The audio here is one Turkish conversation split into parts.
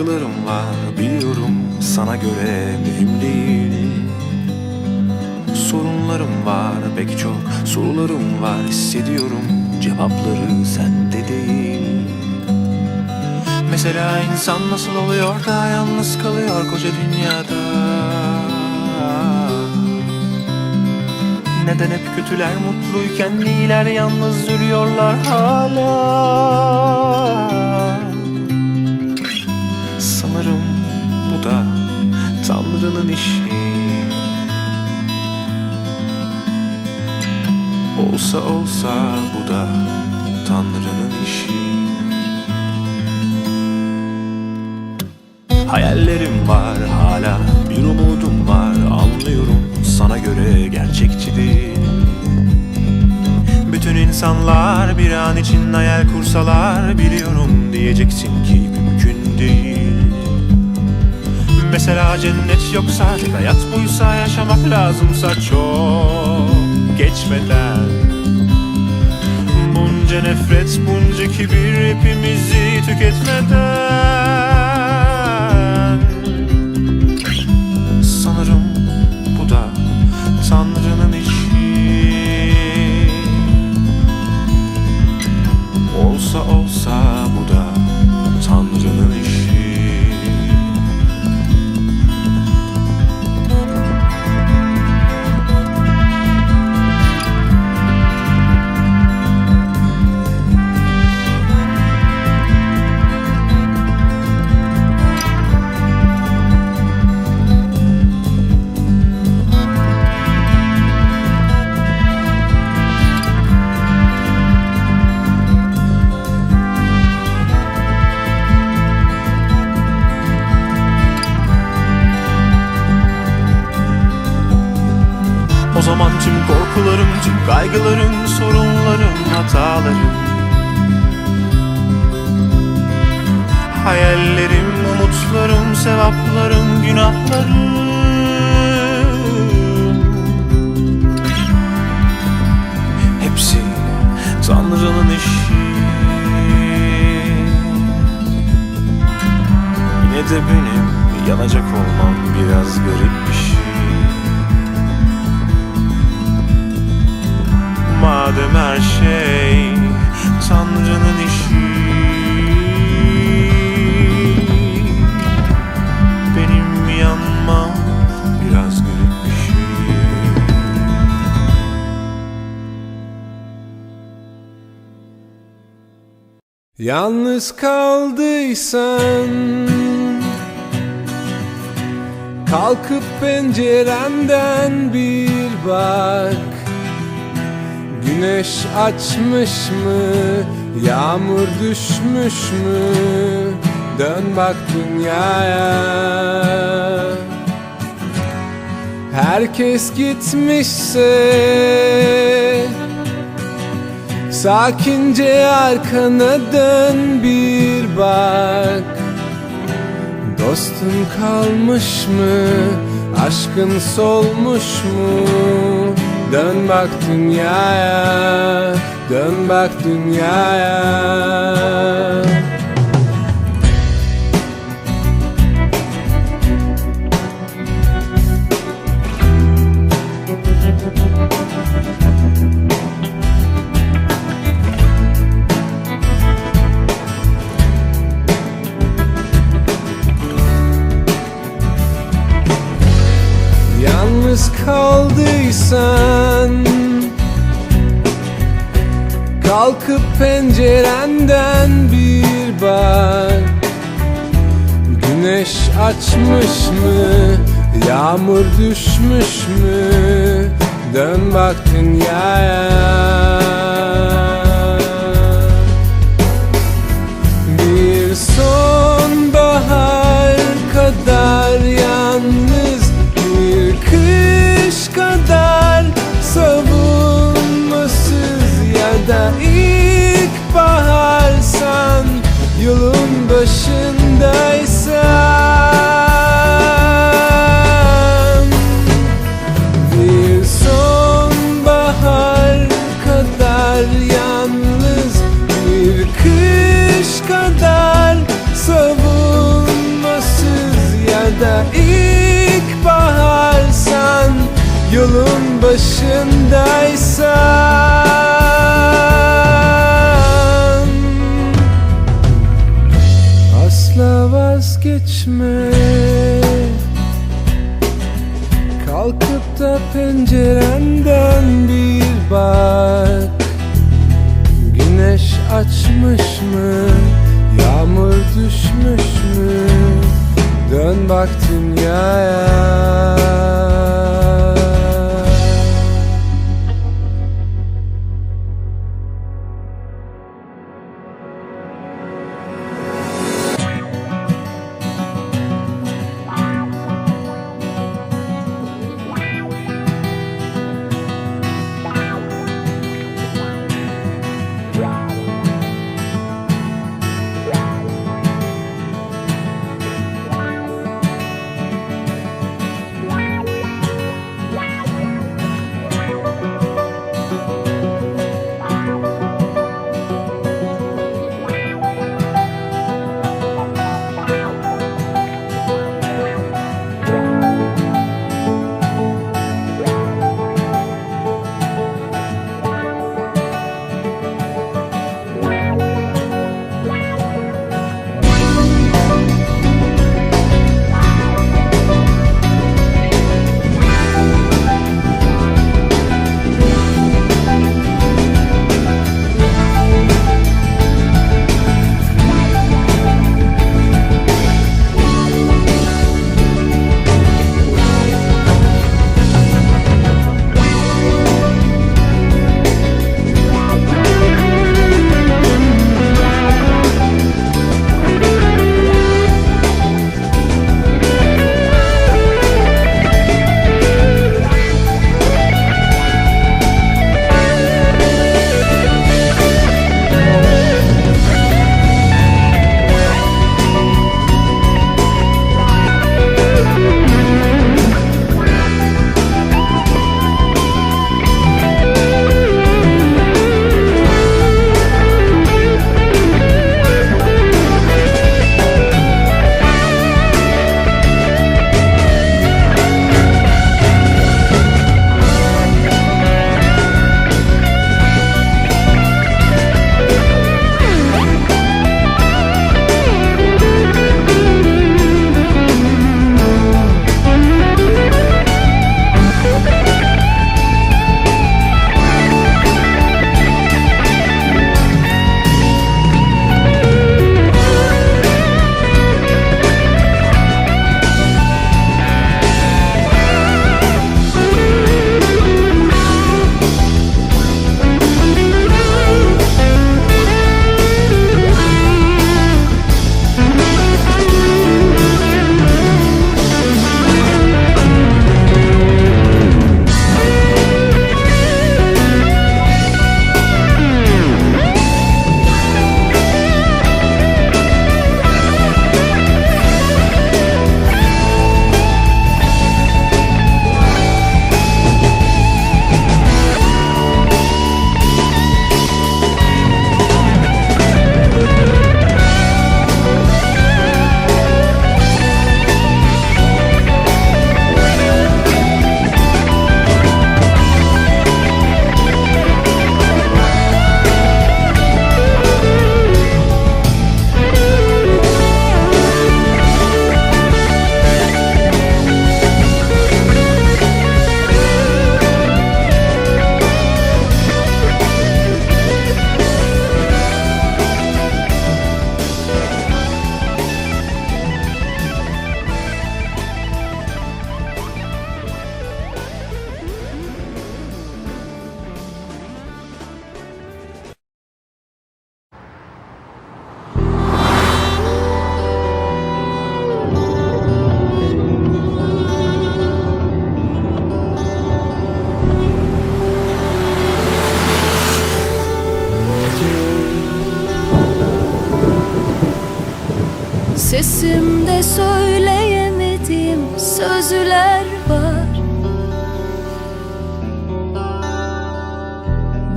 Kaygılarım var Biliyorum sana göre mühim değil. Sorunlarım var pek çok Sorularım var hissediyorum Cevapları sende değil. Mesela insan nasıl oluyor da yalnız kalıyor koca dünyada? Neden hep kötüler mutluyken iyiler yalnız ölüyorlar hala Tanrı'nın işi. Olsa olsa bu da Tanrı'nın işi. Hayallerim var hala bir umudum var. Anlıyorum sana göre gerçekçi değil Bütün insanlar bir an için hayal kursalar biliyorum diyeceksin ki mümkün değil Mesela cennet yoksa hayat buysa yaşamak lazımsa çok geçmeden. Bunca nefret, bunca kibir hepimizi tüketmeden tüm kaygılarım, sorunlarım, hatalarım Hayallerim, umutlarım, sevaplarım, günahlarım. Hepsi Tanrı'nın işi. Yine de benim yanacak olmam biraz garip Yalnız kaldıysan Kalkıp pencerenden bir bak Güneş açmış mı? Yağmur düşmüş mü? Dön bak dünyaya Herkes gitmişse Sakince arkana dön bir bak Dostun kalmış mı? Aşkın solmuş mu? Dön bak dünyaya Dön bak dünyaya Yalnız kaldıysan Kalkıp pencerenden bir bak Güneş açmış mı? Yağmur düşmüş mü? Dön bak dünyaya Da ilkbaharsan Yolun başındaysan düşmüş mü? Dön bak dünyaya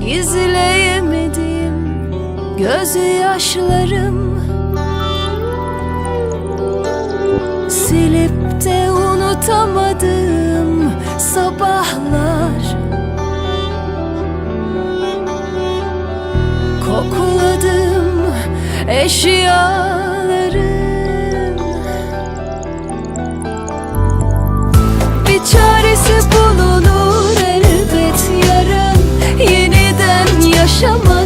Gizleyemediğim gözü yaşlarım. Silip de unutamadığım sabahlar. Kokladım eşyaları. Bir çaresi bulur yaşamak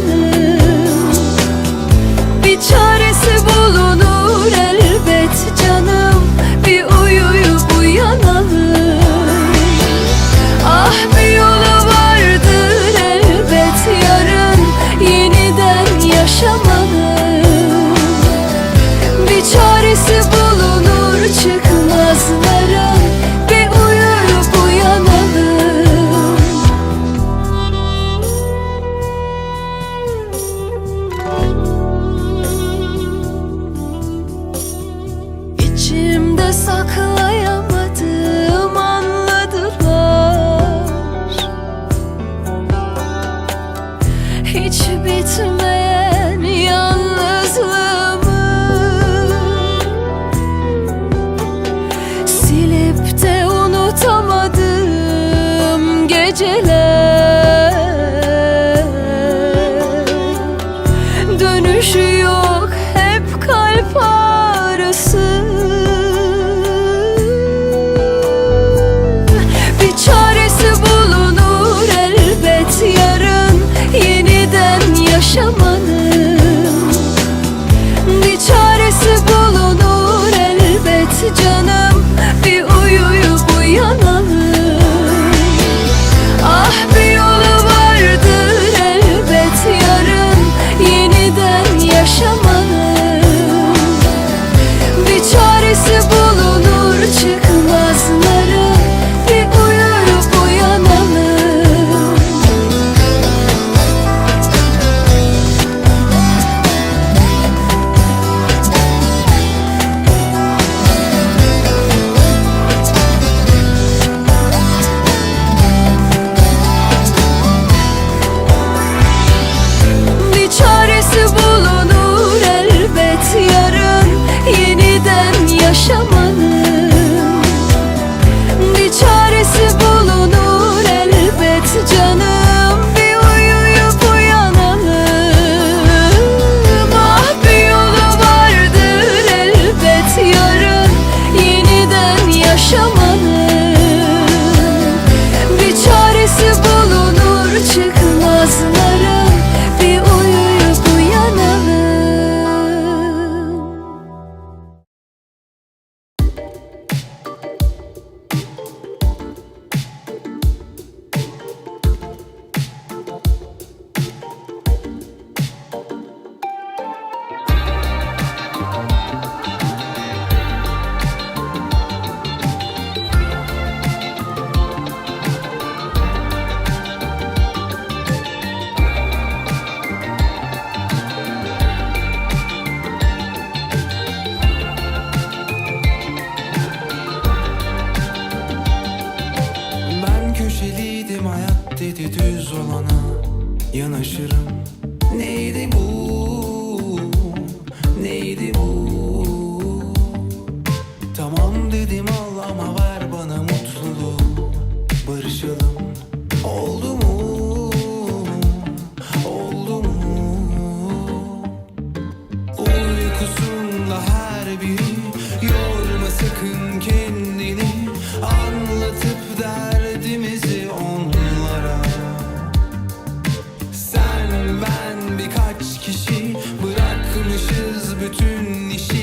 bütün işi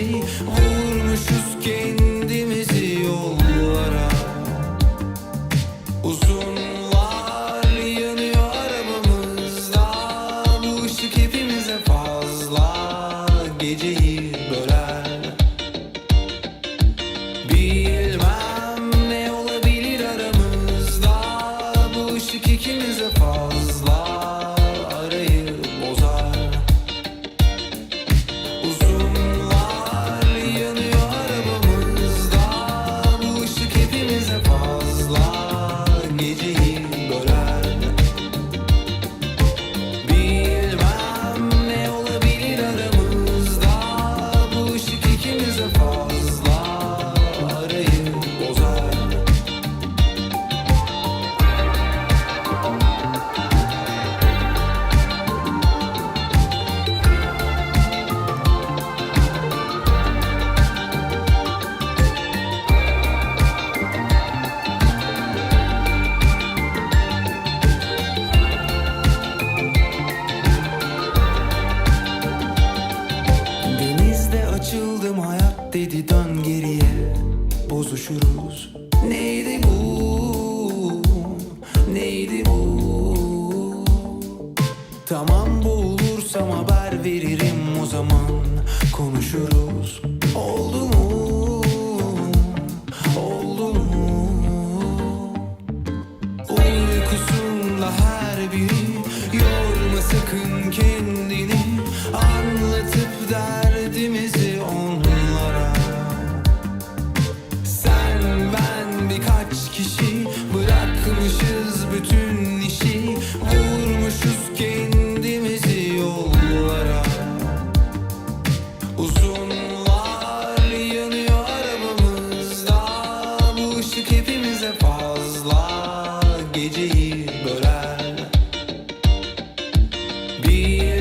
Be